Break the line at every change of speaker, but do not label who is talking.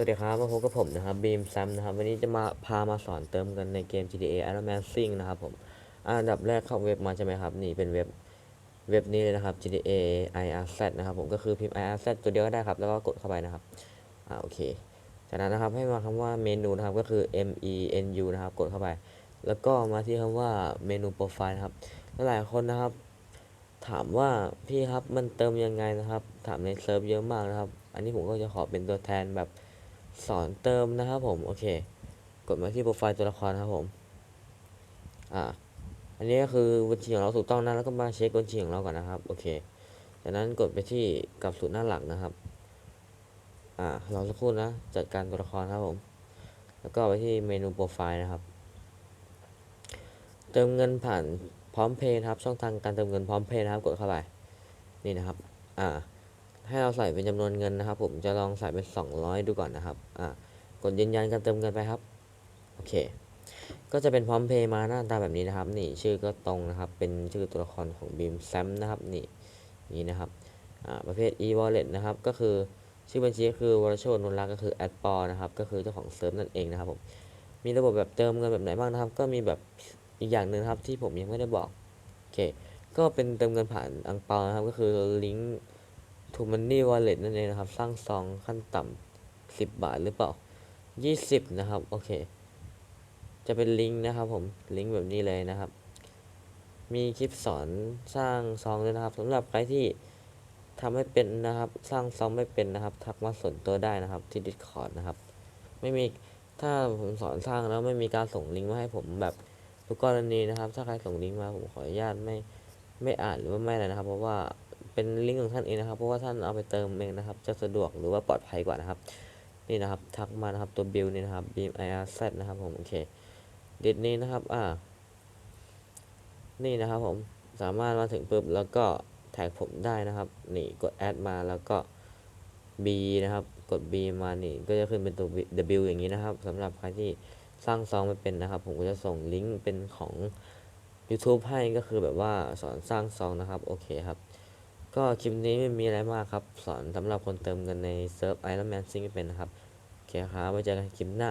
สวัสดีครับมาพบกับผมนะครับบีมแซมนะครับ วันนี้จะมาพามาสอนเติมกันในเกม GTA Iron Man Sing นะครับผมอันดับแรกเข้าเว็บมาใช่ไหมครับ นี่เป็นเว็บเว็บนี้เลยนะครับ GTA IRZ นะครับผมก็คือพิมพ์ IRZ ตัวเดียวก็ได้ครับ แล้วก็กดเข้าไปนะครับอ่าโอเคจากนั้นนะครับให้มาคำว่าเมนูนะครับก็คือ M E N U นะครับกดเข้าไป แล้วก็มาที่คำว่าเมนูโปรไฟล์นะครับแล้วหลายคนนะครับ ถามว่าพี่ครับมันเติมยังไงนะครับ ถามในเซิร์ฟเยอะมากนะครับ อันนี้ผมก็จะขอเป็นตัวแทนแบบ สอนเติมนะครับผม โอเค กดมาที่โปรไฟล์ตัวละครครับผม อ่า อันนี้ก็คือบัญชีของเราถูกต้องนะ แล้วก็มาเช็คบัญชีของเราก่อนนะครับ โอเค จากนั้นกดไปที่กลับสู่หน้าหลักนะครับ อ่า เราสักครู่นะ จัดการตัวละครครับผม แล้วก็ไปที่เมนูโปรไฟล์นะครับ เติมเงินผ่านพร้อมเพย์ครับ ช่องทางการเติมเงินพร้อมเพย์นะครับ กดเข้าไป นี่นะครับ อ่า ให้เราใส่เป็นจำนวนเงินนะครับ ผมจะลองใส่เป็น 200 ดูก่อนนะครับอ่ากดยืนยันการเติมเงินไปครับโอเค ก็จะเป็นพร้อมเพย์มาหน้าตาแบบนี้นะครับ นี่ชื่อก็ตรงนะครับ เป็นชื่อตัวละครของบีมแซมนะครับนี่นี่นะครับอ่าประเภท e-wallet นะครับก็คือชื่อบัญชีก็คือวรชนนรักก็คือ a d p o นะครับก็คือเจ้าของเซิร์ฟนั่นเองนะครับผมมีระบบแบบเติมเงินแบบไหนบ้างนะครับ ก็มีแบบอีกอย่างหนึ่งครับที่ผมยังไม่ได้บอกโอเคก็เป็นเติมเงินผ่านอังเปานะครับก็คือลิงก์ ทูมันนี่วอลเล็ตนั่นเองนะครับ สร้างซองขั้นต่ำสิบบาทหรือเปล่ายี่สิบนะครับ โอเค จะเป็นลิงก์นะครับ ผมลิงก์แบบนี้เลยนะครับ มีคลิปสอนสร้างซองด้วยนะครับสำหรับใครที่ทำไม่เป็นนะครับ สร้างซองไม่เป็นนะครับ ทักมาส่วนตัวได้นะครับ ที่ Discord นะครับ ไม่มีถ้าผมสอนสร้างแล้วไม่มีการส่งลิงก์มาให้ผมแบบทุกกรณีนะครับ ถ้าใครส่งลิงก์มาผมขออนุญาตไม่ไม่อ่านหรือว่าไม่อะไรนะครับ เพราะว่า เป็นลิงก์ของท่านเองนะครับ เพราะว่าท่านเอาไปเติมเองนะครับ จะสะดวกหรือว่าปลอดภัยกว่านะครับ นี่นะครับ ทักมานะครับตัวบิลนี่นะครับ b m irz นะครับผมโอเคเด็ดนี้นะครับ อ่า นี่นะครับผม สามารถมาถึงปุ๊บแล้วก็แท็กผมได้นะครับ นี่กดแอดมาแล้วก็ B นะครับ กด B มานี่ ก็จะขึ้นเป็นตัว W อย่างนี้นะครับสำหรับใครที่สร้างซองไม่เป็นนะครับ ผมก็จะส่งลิงก์เป็นของ YouTube ให้ก็คือแบบว่าสอนสร้างซองนะครับ โอเคครับ ก็คลิปนี้ไม่มีอะไรมากครับ สอนสำหรับคนเติมเงินในเซิร์ฟ Iron Man Sing ไม่เป็นนะครับ โอเคครับไว้เจอกันคลิปหน้า